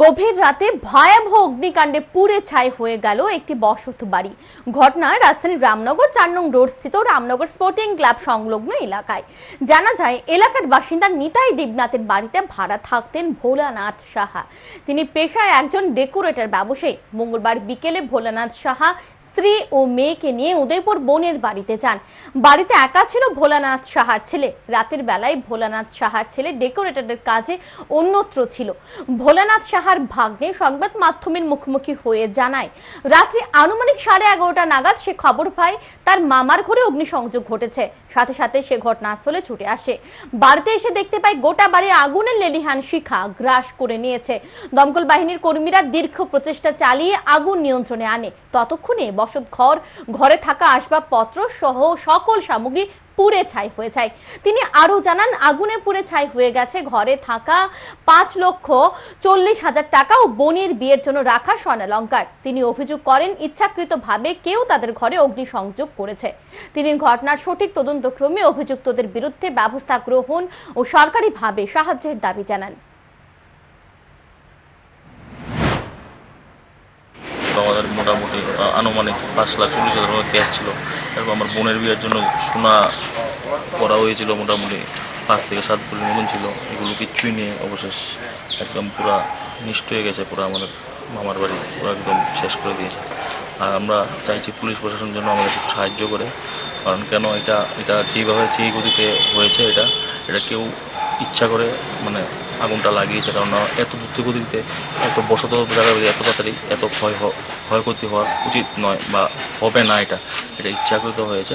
গভীর রাতে ভয়াবহ অগ্নিকাণ্ডে পুড়ে ছাই হয়ে গেল একটি বসত বাড়ি। ঘটনা রাজধানীর রামনগর, চার নং রোড স্থিত রামনগর স্পোর্টিং ক্লাব সংলগ্ন এলাকায়। জানা যায়, এলাকার বাসিন্দা নিতাই দেবনাথের বাড়িতে ভাড়া থাকতেন ভোলানাথ সাহা। তিনি পেশায় একজন ডেকোরেটর, ব্যবসায়ী। মঙ্গলবার বিকেলে ভোলানাথ সাহা স্ত্রী ও মেয়েকে নিয়ে উদয়পুর বোনের বাড়িতে যান। বাড়িতে একা ছিল ভোলানাথ সাহার ছেলে। রাতের বেলায় ভোলানাথ সাহার ছেলে ডেকোরেটরের কাজে অন্যত্র ছিল। ভোলানাথ সাহার ভাগ্যে সংবাদ মাধ্যমের মুখোমুখি হয়ে জানায়, রাত্রি আনুমানিক সাড়ে এগারোটা নাগাদ সে খবর পায়, তার মামার ঘরে অগ্নিসংযোগ ঘটেছে। সাথে সাথে সে ঘটনাস্থলে ছুটে আসে। বাড়িতে এসে দেখতে পায় গোটা বাড়ি আগুনের লেলিহান শিখা গ্রাস করে নিয়েছে। দমকল বাহিনীর কর্মীরা দীর্ঘ প্রচেষ্টা চালিয়ে আগুন নিয়ন্ত্রণে আনে। ততক্ষণে বসত ঘর, ঘরে থাকা আসবাবপত্র সহ সকল সামগ্রী পুড়ে ছাই হয়ে যায়। তিনি আরও জানান, আগুনে পুড়ে ছাই হয়ে গেছে, ঘরে থাকা পাঁচ লক্ষ চল্লিশ হাজার টাকা ও বোনের বিয়ের জন্য রাখা স্বর্ণালঙ্কার। তিনি অভিযোগ করেন, ইচ্ছাকৃতভাবে কেউ তাদের ঘরে অগ্নিসংযোগ করেছে। তিনি ঘটনার সঠিক তদন্তক্রমে অভিযুক্তদের বিরুদ্ধে ব্যবস্থা গ্রহণ ও সরকারিভাবে সাহায্যের দাবি জানান। আমাদের মোটামুটি আনুমানিক পাঁচ লাখ চল্লিশ হাজার টাকা ক্যাশ ছিল। এবং আমার বোনের বিয়ের জন্য সোনা করা হয়েছিল মোটামুটি পাঁচ থেকে সাত ভরি মতন ছিল। এগুলো কিচ্ছুই নিয়ে অবশেষ একদম পুরা নিষ্ঠ হয়ে গেছে, পুরো আমাদের মামার বাড়ি, পুরো একদম শেষ করে দিয়েছে। আর আমরা চাইছি পুলিশ প্রশাসন যেন আমাদের একটু সাহায্য করে। কারণ কেন এটা এটা যেভাবে, যেই গতিতে হয়েছে এটা এটা কেউ ইচ্ছা করে মানে আগুনটা লাগিয়েছে কারণ এত দ্রুতগতিতে, এত বসত জায়গা এত তাড়াতাড়ি এত ক্ষয় ক্ষয়ক্ষতি হওয়া উচিত নয় বা হবে না এটা। এটা ইচ্ছাকৃত হয়েছে।